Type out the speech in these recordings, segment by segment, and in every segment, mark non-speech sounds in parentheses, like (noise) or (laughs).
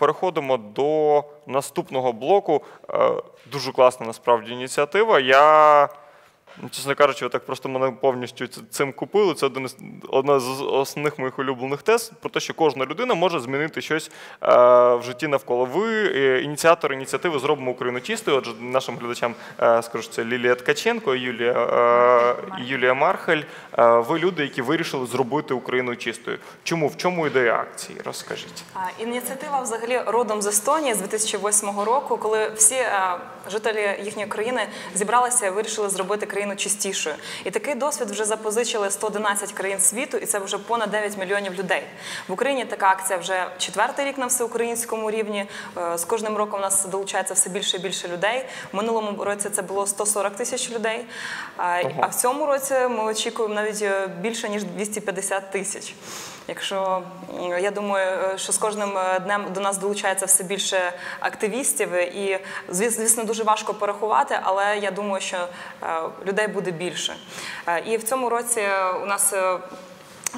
переходимо до наступного блоку. Е, Дуже класна насправді ініціатива. Я, чесно кажучи, так просто мене повністю цим купили. Це одна з основних моїх улюблених тез про те, що кожна людина може змінити щось е, в житті навколо. Ви е, ініціатор ініціативи зробимо Україну чистою. Отже, нашим глядачам е, скажу, це Лілія Ткаченко, Юлія, Юлія Мархель. Ви люди, які вирішили зробити Україну чистою. Чому? В чому ідея акції? Розкажіть. Ініціатива взагалі родом з Естонії з 2008 року, коли всі жителі їхньої країни зібралися і вирішили зробити країну чистішою. І такий досвід вже запозичили 111 країн світу, і це вже понад 9 мільйонів людей. В Україні така акція вже четвертий рік на всеукраїнському рівні. Е, З кожним роком у нас долучається все більше і більше людей. В минулому році це було 140 тисяч людей. А, А в цьому році ми очікуємо навіть е, більше ніж 250 тисяч. Якщо я думаю, е, що з кожним е, днем до нас долучається все більше активістів, і звіс- звісно дуже важко порахувати, але я думаю, що е, людей буде більше. Е, І в цьому році у нас.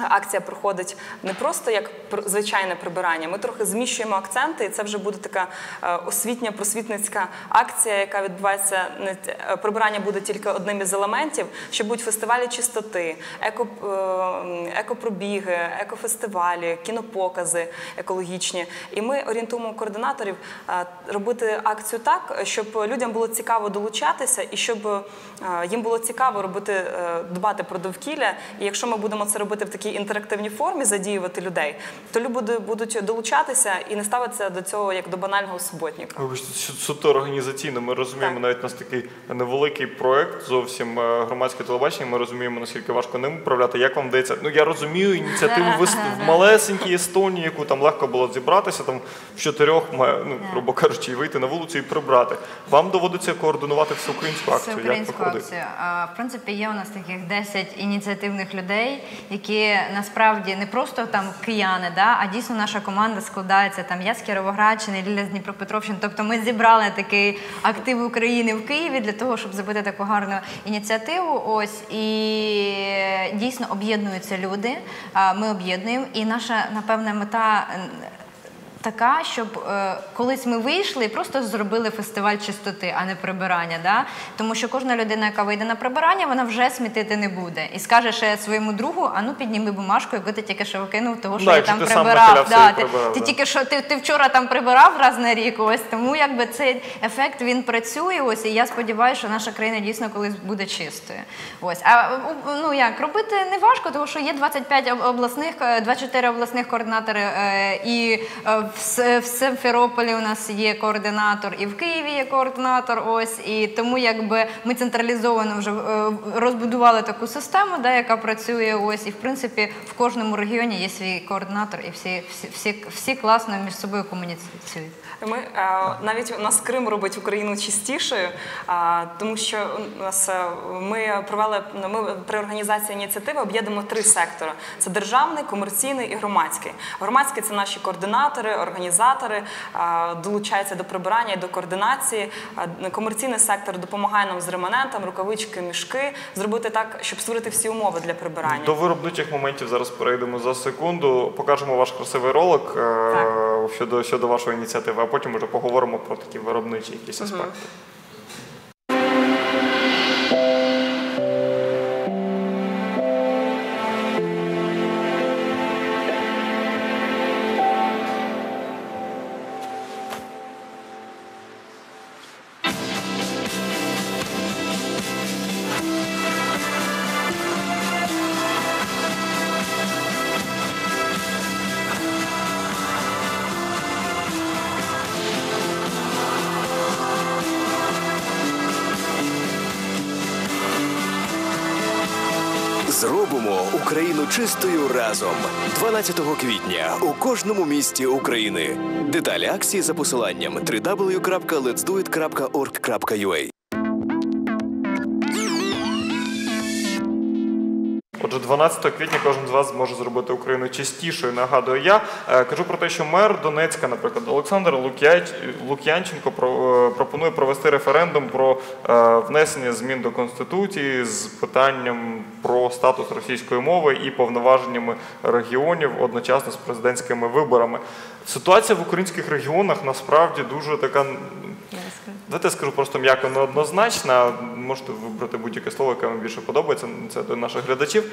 Акція проходить не просто як звичайне прибирання. Ми трохи зміщуємо акценти, і це вже буде така е, освітня просвітницька акція, яка відбувається не е, прибирання буде тільки одним із елементів, що будуть фестивалі чистоти, еко, е, екопробіги, екофестивалі, кінопокази екологічні. І ми орієнтуємо координаторів робити акцію так, щоб людям було цікаво долучатися, і щоб їм було цікаво робити дбати про довкілля. І якщо ми будемо це робити в такій інтерактивній формі, задіювати людей, то люди будуть долучатися і не ставитися до цього як до банального суботника. Суто організаційно. Ми розуміємо, Так. навіть у нас такий невеликий проект, зовсім е, громадське телебачення. Ми розуміємо, наскільки важко ним управляти. Як вам вдається? Ну я розумію ініціативу (laughs) в, в малесенькій Естонії, яку там легко було зібратися, там в чотирьох, ну грубо кажучи, і вийти на вулицю і прибрати. Вам доводиться координувати всеукраїнську акцію. Як Всеукраїнську проходить? акцію. А, В принципі, є у нас таких 10 ініціативних людей, які насправді не просто там кияни, да, а дійсно наша команда складається там я з Кіровоградщини, Ліля з Дніпропетровщини. Тобто ми зібрали такий актив України в Києві для того, щоб зробити таку гарну ініціативу. Ось і дійсно об'єднуються люди. Ми об'єднуємо, і наша напевне мета. Така, щоб е, колись ми вийшли і просто зробили фестиваль чистоти, а не прибирання. Да? Тому що кожна людина, яка вийде на прибирання, вона вже смітити не буде. І скаже ще своєму другу, а ну підніми бумажку, яку ти тільки що викинув, того що Да, я там ти прибирав. Да, ти, прибирав, ти да. тільки що ти, ти вчора там прибирав раз на рік, ось тому якби цей ефект він працює. Ось і я сподіваюся, що наша країна дійсно колись буде чистою. Ось а ну як робити не важко, тому що є 25 об- обласних, е, 24 обласних координатори, е, і е, в, Симферополі у нас є координатор, і в Києві є координатор. Ось і тому, якби ми централізовано вже е, розбудували таку систему, да, яка працює. Ось і в принципі в кожному регіоні є свій координатор, і всі, всі, всі, класно між собою комуніцюють. Ми е, навіть у нас Крим робить Україну чистішою, тому що у нас е, ми провели ми при організації ініціативи об'єднуємо три сектори: це державний, комерційний і громадський. Громадський це наші координатори, організатори, а, долучаються до прибирання і до координації. Комерційний сектор допомагає нам з реманентом, рукавички, мішки, зробити так, щоб створити всі умови для прибирання. До виробничих моментів зараз перейдемо за секунду. Покажемо ваш красивий ролик е, щодо, щодо вашої ініціативи, а потім вже поговоримо про такі виробничі якісь аспекти. Зробимо Україну чистою разом 12 квітня у кожному місті України. Деталі акції за посиланням www.letsdoit.org.ua 12 квітня кожен з вас зможе зробити Україну чистішою. Нагадую я. Е, Кажу про те, що мер Донецька, наприклад, Олександр Лук'янченко е, пропонує провести референдум про е, внесення змін до конституції з питанням про статус російської мови і повноваженнями регіонів одночасно з президентськими виборами. Ситуація в українських регіонах насправді дуже така Давайте я скажу просто м'яко неоднозначна. Можете вибрати будь-яке слово, яке вам більше подобається. Це до наших глядачів.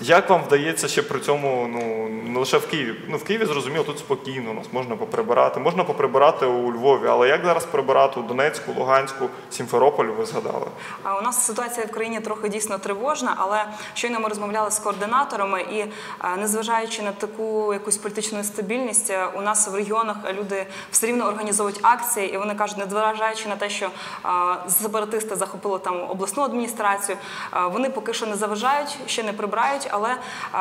Як вам вдається ще при цьому, ну не лише в Києві. Ну в Києві зрозуміло, тут спокійно, нас можна поприбирати. Можна поприбирати у Львові, але як зараз прибирати у Донецьку, Луганську, Сімферополі, ви згадали? А У нас ситуація в країні трохи дійсно тривожна, але щойно ми розмовляли з координаторами, і е, незважаючи на таку якусь політичну нестабільність, е, у нас в регіонах люди все рівно організовують акції, і вони кажуть, незважаючи на те, що е, сепаратисти захопили там обласну адміністрацію, вони поки що не заважають, ще не прибирають, але е,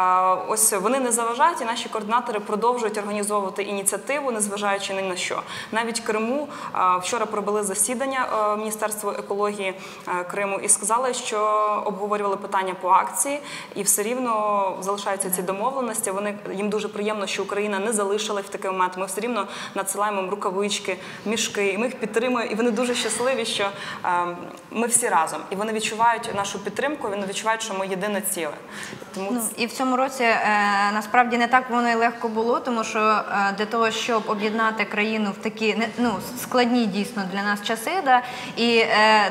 ось вони не заважають, і наші координатори продовжують організовувати ініціативу, незважаючи ні на що. Навіть Криму вчора провели засідання е, Міністерства екології е, Криму і сказали, що обговорювали питання по акції, і все рівно залишаються ці домовленості. Вони їм дуже приємно, що Україна не залишилась в такий момент. Ми все рівно надсилаємо їм рукавички, мішки, і ми їх підтримуємо. І вони дуже щасливі, що е, ми всі разом, і вони відчувають нашу підтримку. Вони відчувають, що ми єдине ціле. Тому Ну, і в цьому році е, насправді не так воно і легко було, тому що е, для того, щоб об'єднати країну в такі не- ну, складні дійсно для нас часи, да, і е,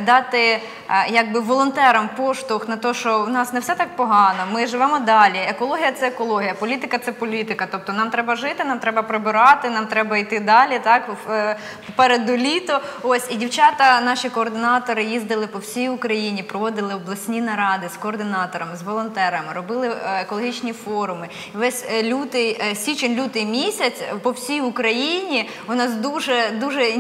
дати е, якби волонтерам поштовх на те, що в нас не все так погано, ми живемо далі. Екологія це екологія, політика це політика. Тобто нам треба жити, нам треба прибирати, нам треба йти далі. Так в- е, попереду літо. Ось і дівчата, наші координатори, їздили по всій Україні, проводили обласні наради з координаторами, з волонтерами, робили е, екологічні форуми. Весь е, лютий, е, січень-лютий місяць по всій Україні у нас дуже дуже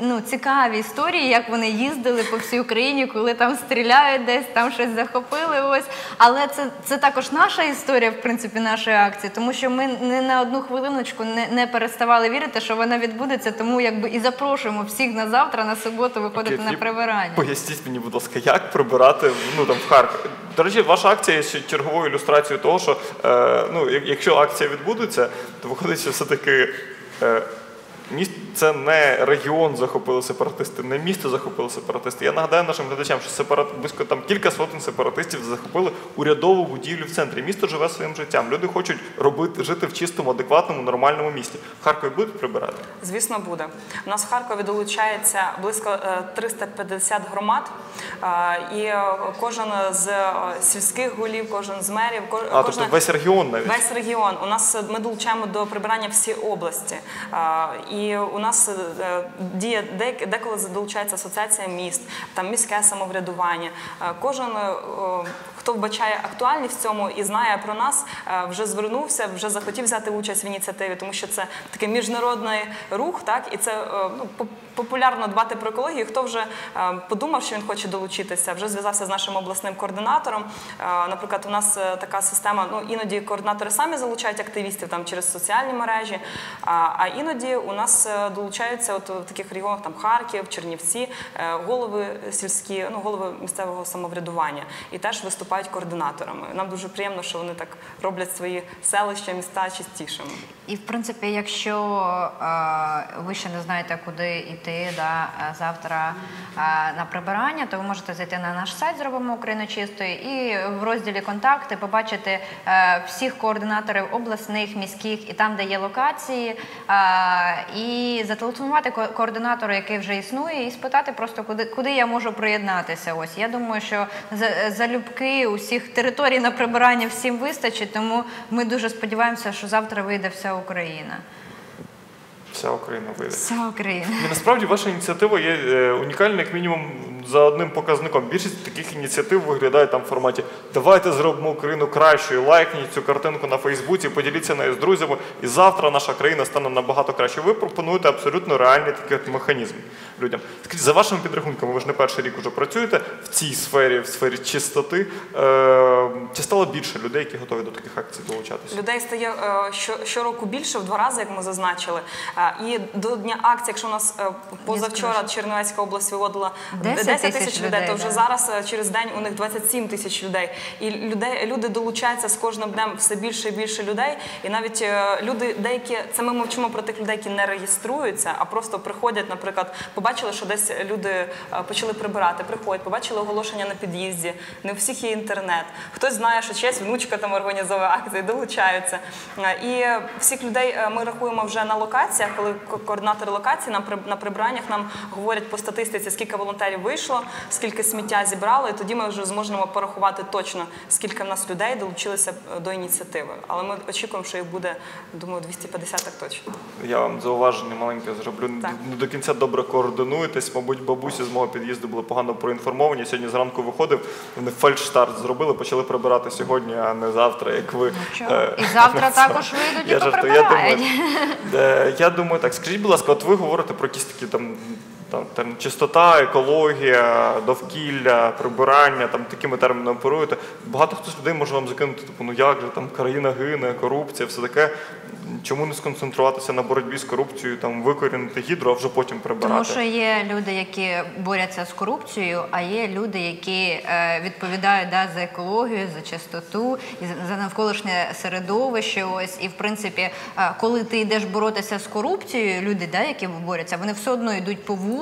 ну, цікаві історії, як вони їздили по всій Україні, коли там стріляють десь, там щось захопили. Ось, але це, це також наша історія, в принципі, нашої акції, тому що ми не на одну хвилиночку не, не переставали вірити, що вона відбудеться. Тому якби і запрошуємо всіх на завтра, на суботу виходити на прибирання. Поясніть мені, будь ласка, як прибирати ну там в Харкові. До речі, ваша акція ще черговою ілюстрацією того, що е, ну, якщо акція відбудеться, то виходить, що все-таки е, міст це не регіон захопили сепаратисти, не місто захопили сепаратисти. Я нагадаю нашим глядачам, що сепарат близько там кілька сотень сепаратистів захопили урядову будівлю в центрі. Місто живе своїм життям. Люди хочуть робити жити в чистому, адекватному, нормальному місті. В Харкові будуть прибирати. Звісно, буде. У нас в Харкові долучається близько е, 350 громад, е, і е, кожен з е, сільських голів, кожен з мерів, ко- А, тобто весь регіон навіть. Весь регіон. У нас е, ми долучаємо до прибирання всі області. І у нас діє де- деколи долучається асоціація міст, там міське самоврядування. Кожен, хто вбачає актуальність в цьому і знає про нас, вже звернувся, вже захотів взяти участь в ініціативі, тому що це такий міжнародний рух, так і це ну, популярно дбати про екологію. Хто вже е, подумав, що він хоче долучитися, вже зв'язався з нашим обласним координатором. Е, Наприклад, у нас е, така система. Ну іноді координатори самі залучають активістів там через соціальні мережі. А, іноді у нас долучаються от в таких регіонах там Харків, Чернівці, голови сільські, ну голови місцевого самоврядування і теж виступають координаторами. Нам дуже приємно, що вони так роблять свої селища, міста чистішими. І в принципі, якщо е, ви ще не знаєте, куди йти да, е, завтра е, на прибирання, то ви можете зайти на наш сайт Зробимо Україну чистою і в розділі контакти побачити е, всіх координаторів обласних, міських і там, де є локації, і зателефонувати координатору, який вже існує, і спитати просто, куди, куди я можу приєднатися. Ось я думаю, що за- залюбки усіх територій на прибирання всім вистачить, тому ми дуже сподіваємося, що завтра вийде вся Україна. Вся Україна вийде. Вся Україна. І насправді ваша ініціатива є е, унікальна, як мінімум, за одним показником. Більшість таких ініціатив виглядає там в форматі Давайте зробимо Україну кращою, лайкніть цю картинку на Фейсбуці, поділіться нею з друзями, і завтра наша країна стане набагато краще. Ви пропонуєте абсолютно реальний такий от механізм людям. Скажіть, за вашими підрахунками, ви ж не перший рік уже працюєте в цій сфері, в сфері чистоти. Е, чи стало більше людей, які готові до таких акцій долучатися? Людей стає е, що, щороку більше в два рази, як ми зазначили. Е, І до дня акції, якщо у нас е, позавчора Чернівецька область виводила 10 10 тисяч людей, то вже да. зараз е, через день у них 27 тисяч людей. І людей, люди долучаються з кожним днем все більше і більше людей. І навіть е, люди, деякі, це ми мовчимо про тих людей, які не реєструються, а просто приходять, наприклад, побачили, що десь люди е, почали прибирати, приходять, побачили оголошення на під'їзді, не у всіх є інтернет. Хтось знає, що чиясь внучка там організовує акції, долучаються. І всіх людей ми рахуємо вже на локаціях, коли координатори локації на прибираннях нам говорять по статистиці, скільки волонтерів вийшло, скільки сміття зібрало, і тоді ми вже зможемо порахувати точно, скільки в нас людей долучилися е, до ініціативи. Але ми очікуємо, що їх буде, думаю, 250 так точно. Я вам зауваження маленьке зроблю. Так. Не до кінця добре координуєтесь. Мабуть, бабусі з мого під'їзду були погано проінформовані. Сьогодні зранку виходив, вони фальшстарт зробили, почали прибирати сьогодні, а не завтра, як ви. Е, І завтра (laughs) також вийдуть і поприбирають. е, я думаю, так, скажіть, будь ласка, от ви говорите про якісь такі там. Там, там чистота, екологія, довкілля, прибирання, там такими термінами оперуєте. Багато хто з людей може вам закинути, типу, ну як же там країна гине, корупція, все таке. Чому не сконцентруватися на боротьбі з корупцією, там викорінити гідру, а вже потім прибирати? Тому що є люди, які борються з корупцією, а є люди, які е, відповідають да, за екологію, за чистоту за навколишнє середовище. Ось і в принципі, е, коли ти йдеш боротися з корупцією, люди, да, які борються, вони все одно йдуть по вулиці,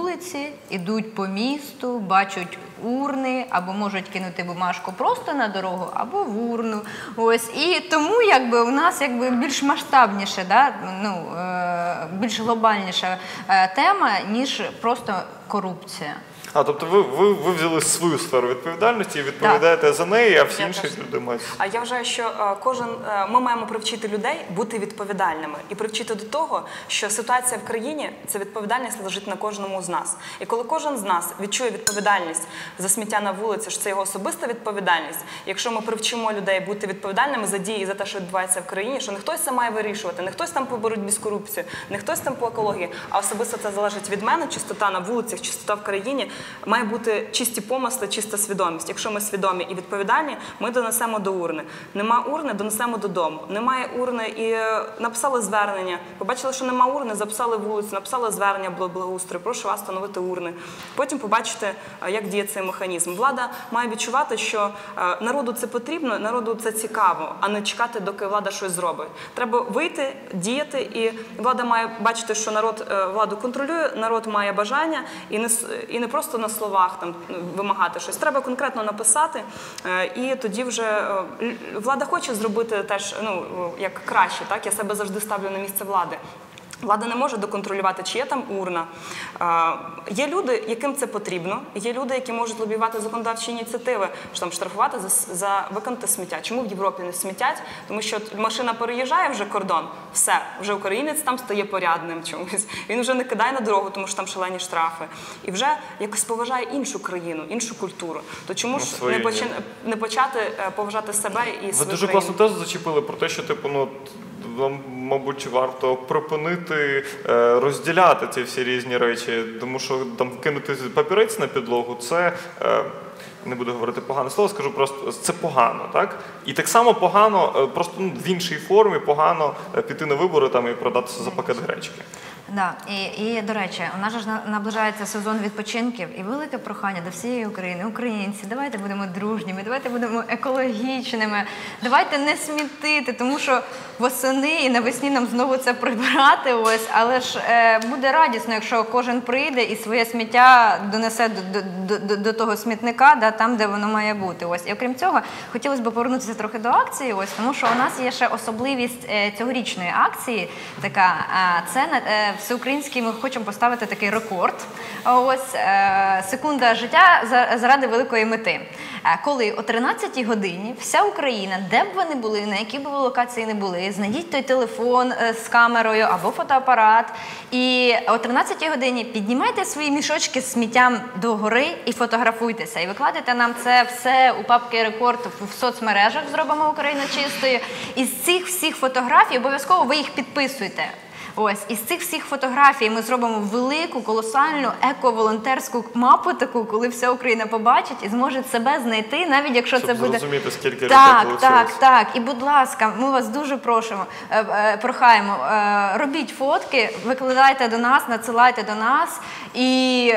йдуть по місту, бачать урни або можуть кинути бумажку просто на дорогу, або в урну. Ось і тому, якби у нас якби більш масштабніше, да, ну е, більш глобальніша е, тема, ніж просто корупція. А тобто ви, ви, ви взяли свою сферу відповідальності і відповідаєте за неї, а всі Я інші люди мають. А я вважаю, що е, кожен е, ми маємо привчити людей бути відповідальними і привчити до того, що ситуація в країні це відповідальність лежить на кожному з нас. І коли кожен з нас відчує відповідальність за сміття на вулиці, що це його особиста відповідальність. Якщо ми привчимо людей бути відповідальними за дії за те, що відбувається в країні, що не хтось це має вирішувати, не хтось там по боротьбі з корупцією, не хтось там по екології, а особисто це залежить від мене. Чистота на вулицях, чистота в країні має бути чисті помисли, чиста свідомість. Якщо ми свідомі і відповідальні, ми донесемо до урни. Нема урни, донесемо додому. Немає урни і е, написали звернення. Побачили, що нема урни, записали вулицю, написали звернення бл- благоустрою. Прошу вас встановити урни. Потім побачите, е, як діє цей механізм. Влада має відчувати, що е, народу це потрібно, народу це цікаво, а не чекати, доки влада щось зробить. Треба вийти, діяти, і влада має бачити, що народ владу контролює, народ має бажання і не і не просто на словах там ну, вимагати щось. Треба конкретно написати, е, і тоді вже е, влада хоче зробити теж ну як краще. Так я себе завжди ставлю на місце влади. Влада не може доконтролювати, чи є там урна. Є люди, яким це потрібно. Є люди, які можуть лобіювати законодавчі ініціативи, що там штрафувати за, за виконати сміття. Чому в Європі не смітять? Тому що машина переїжджає вже кордон, все, вже українець там стає порядним чомусь. Він вже не кидає на дорогу, тому що там шалені штрафи. І вже якось поважає іншу країну, іншу культуру. То чому Ну, ж не, почи... не почати е, поважати себе і Ви свою дуже країну? класно теж зачепили про те, що типу, ну мабуть, варто припинити е, розділяти ці всі різні речі, тому що там кинути папірець на підлогу це. Е, не буду говорити погане слово, скажу просто це погано, так? І так само погано, е, просто ну, в іншій формі погано піти на вибори там і продатися за пакет гречки. Да, і, і до речі, у нас ж наближається сезон відпочинків, і велике прохання до всієї України, українці, давайте будемо дружніми, давайте будемо екологічними, давайте не смітити, тому що восени і навесні нам знову це прибирати. Ось, але ж е, буде радісно, якщо кожен прийде і своє сміття донесе до, до, до, до того смітника, да, там, де воно має бути. Ось і окрім цього, хотілося б повернутися трохи до акції. Ось тому, що у нас є ще особливість е, цьогорічної акції. Така а, це е, всеукраїнський. Ми хочемо поставити такий рекорд. Ось е, секунда життя за- заради великої мети. Е, Коли о 13-й годині вся Україна, де б ви не були, на якій б локації не були, знайдіть той телефон е, з камерою або фотоапарат. І о 13-й годині піднімайте свої мішочки з сміттям до гори і фотографуйтеся. І викладайте нам це все у папки рекорд в соцмережах. Зробимо Україну чистою. І з цих всіх фотографій обов'язково ви їх підписуєте. Ось із цих всіх фотографій ми зробимо велику, колосальну еко-волонтерську мапу, таку, коли вся Україна побачить і зможе себе знайти, навіть якщо Щоб це буде зрозуміти, скільки так, так, так. І будь ласка, ми вас дуже просимо, е, е, прохаємо, е, робіть фотки, викладайте до нас, надсилайте до нас і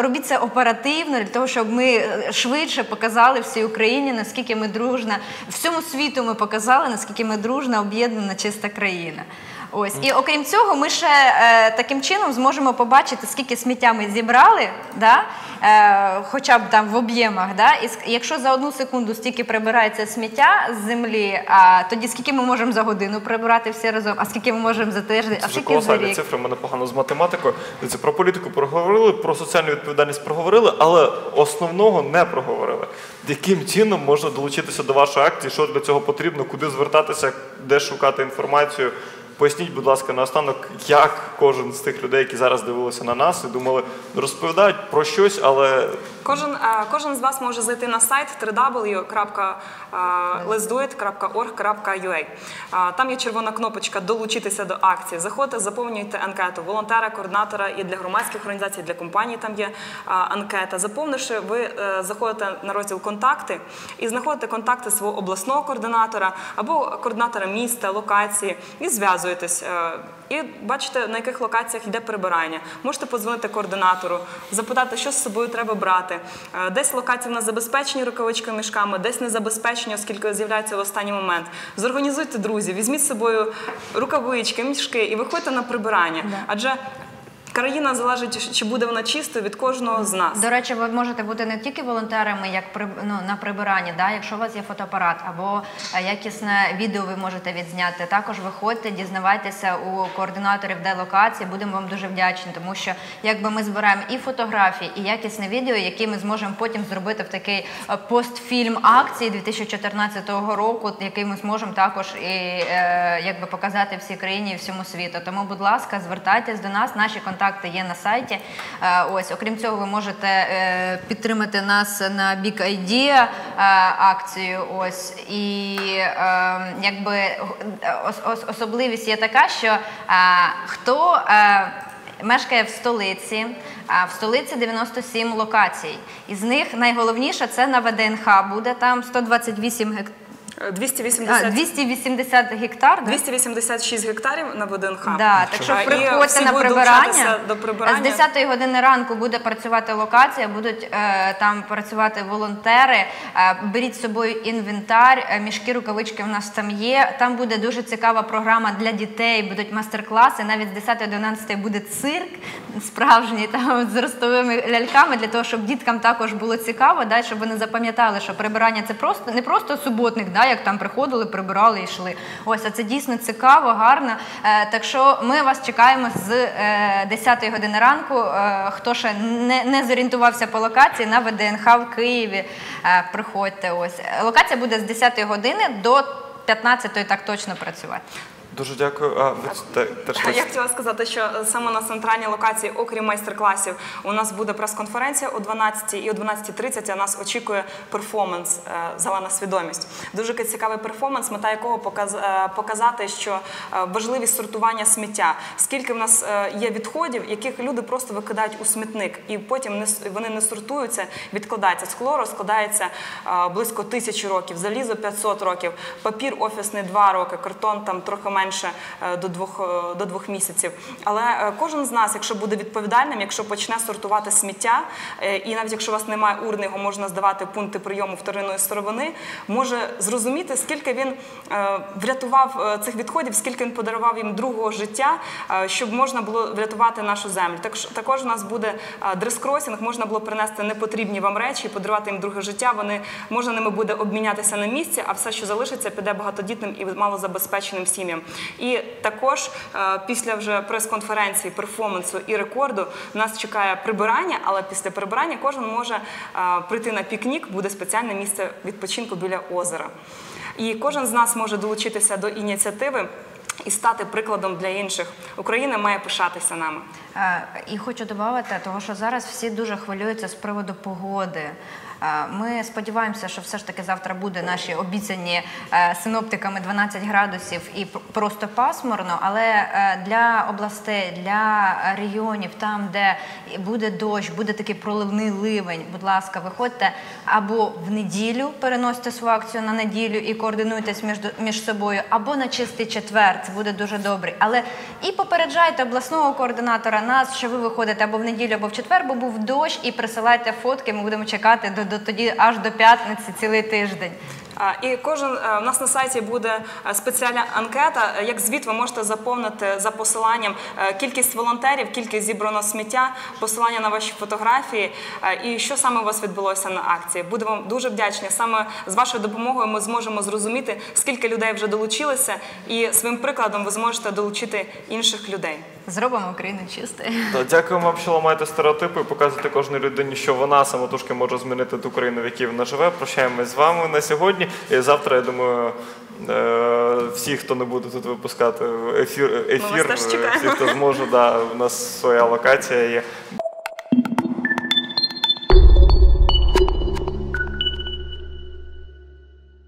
робіть це оперативно для того, щоб ми швидше показали всій Україні, наскільки ми дружна, всьому світу ми показали, наскільки ми дружна, об'єднана, чиста країна. Ось і окрім цього, ми ще е, таким чином зможемо побачити, скільки сміття ми зібрали, да? е, хоча б там в об'ємах. Да? І якщо за одну секунду стільки прибирається сміття з землі, а тоді скільки ми можемо за годину прибирати всі разом, а скільки ми можемо за тиждень, а скільки за рік. цифри, в мене погано з математикою. Це про політику проговорили, про соціальну відповідальність проговорили, але основного не проговорили. Яким чином можна долучитися до вашої акції? Що для цього потрібно? Куди звертатися, де шукати інформацію? Поясніть, будь ласка, наостанок, як кожен з тих людей, які зараз дивилися на нас і думали, розповідають про щось, але Кожен, е, кожен з вас може зайти на сайт www.letsdoit.org.ua. Е, Там є червона кнопочка Долучитися до акції. Заходьте, заповнюйте анкету волонтера, координатора і для громадських організацій, і для компаній там є е, анкета. Заповнивши, ви заходите на розділ Контакти і знаходите контакти свого обласного координатора або координатора міста, локації і зв'язуєтесь. Е, І бачите, на яких локаціях йде прибирання. Можете подзвонити координатору, запитати, що з собою треба брати. Е, Десь локації в нас забезпечені рукавичками мішками, десь не забезпечені, оскільки з'являються в останній момент. Зорганізуйте друзів, візьміть з собою рукавички, мішки і виходьте на прибирання. Адже країна залежить, чи буде вона чистою від кожного з нас. До речі, ви можете бути не тільки волонтерами, як при, ну, на прибиранні, да? якщо у вас є фотоапарат або е, якісне відео ви можете відзняти. Також виходьте, дізнавайтеся у координаторів де локації. Будемо вам дуже вдячні, тому що якби ми збираємо і фотографії, і якісне відео, які ми зможемо потім зробити в такий е, постфільм акції 2014 року, який ми зможемо також і е, якби показати всій країні і всьому світу. Тому, будь ласка, звертайтесь до нас. Наші контакти є на сайті. Е, ось, окрім цього, ви можете е, підтримати нас на Big Idea е, акцію. Ось і е, якби ос- ос- особливість є така, що хто. Мешкає в столиці, а в столиці 97 локацій. Із них найголовніша це на ВДНХ буде там 128 гектарів. Е, 280, 280 гектар. да? 286 гектарів на ВДНХ. Да, так що приходьте на прибирання. До прибирання. З 10 години ранку буде працювати локація, будуть е, там працювати волонтери. Е, беріть з собою інвентар, е, мішки, рукавички у нас там є. Там буде дуже цікава програма для дітей, будуть майстер-класи. Навіть з 10 до 11 буде цирк справжній там з ростовими ляльками, для того, щоб діткам також було цікаво, да, щоб вони запам'ятали, що прибирання це просто не просто суботник, да, як там приходили, прибирали і йшли. Ось а це дійсно цікаво, гарно. Е, так що ми вас чекаємо з 10-ї години ранку. Е, хто ще не, зорієнтувався по локації на ВДНХ в Києві, е, приходьте. Локація буде з 10-ї години до 15-ї так точно працювати. Дуже дякую. А, ви те- теж Я хотіла сказати, що е, саме на центральній локації, окрім майстер-класів, у нас буде прес-конференція о 12 і о 12.30 нас очікує перформанс е, Зелена свідомість. Дуже цікавий перформанс, мета якого показ- е, показати, що важливість сортування сміття. Скільки в нас є відходів, яких люди просто викидають у смітник, і потім вони не сортуються, відкладаються. Скло розкладається близько тисячі років, залізо 500 років, папір офісний 2 роки, картон там трохи менше е, до двох, е, до двох місяців. Але е, кожен з нас, якщо буде відповідальним, якщо почне сортувати сміття, і навіть якщо у вас немає урни, його можна здавати в пункти прийому вторинної сировини, може зрозуміти, скільки він врятував цих відходів, скільки він подарував їм другого життя, щоб можна було врятувати нашу землю. Так, також у нас буде дрес-кросінг, можна було принести непотрібні вам речі і подарувати їм друге життя. Вони можна ними буде обмінятися на місці, а все, що залишиться, піде багатодітним і малозабезпеченим сім'ям. І також е, після вже прес-конференції, перформансу і рекорду нас чекає прибирання, але після прибирання кожен може е, прийти на пікнік, буде спеціальне місце відпочинку біля озера. І кожен з нас може долучитися до ініціативи. І стати прикладом для інших. Україна має пишатися нами. Е, І хочу додати, того, що зараз всі дуже хвилюються з приводу погоди. Е, Ми сподіваємося, що все ж таки завтра буде наші обіцяні е, синоптиками 12 градусів і просто пасмурно, але е, для областей, для регіонів, там, де буде дощ, буде такий проливний ливень, будь ласка, виходьте або в неділю переносите свою акцію на неділю і координуйтесь між, між собою, або на чистий четвер, це буде дуже добре. Але і попереджайте обласного координатора нас, що ви виходите або в неділю, або в четвер, бо був дощ, і присилайте фотки. Ми будемо чекати до, до тоді аж до п'ятниці цілий тиждень. І кожен е, у нас на сайті буде е, спеціальна анкета. Е, Як звіт ви можете заповнити за посиланням е, кількість волонтерів, кількість зібраного сміття, посилання на ваші фотографії е, і що саме у вас відбулося на акції. Будемо вам дуже вдячні. Саме з вашою допомогою ми зможемо зрозуміти, скільки людей вже долучилося, і своїм прикладом ви зможете долучити інших людей. Зробимо Україну чистою. (laughs) Дякуємо вам, що ламаєте стереотипи і показуєте кожній людині, що вона самотужки може змінити ту країну, в якій вона живе. Прощаємось з вами на сьогодні. І завтра, я думаю, е, всі, хто не буде тут випускати ефір, ефір чекаємо. всі, хто зможе, да, у нас своя локація є.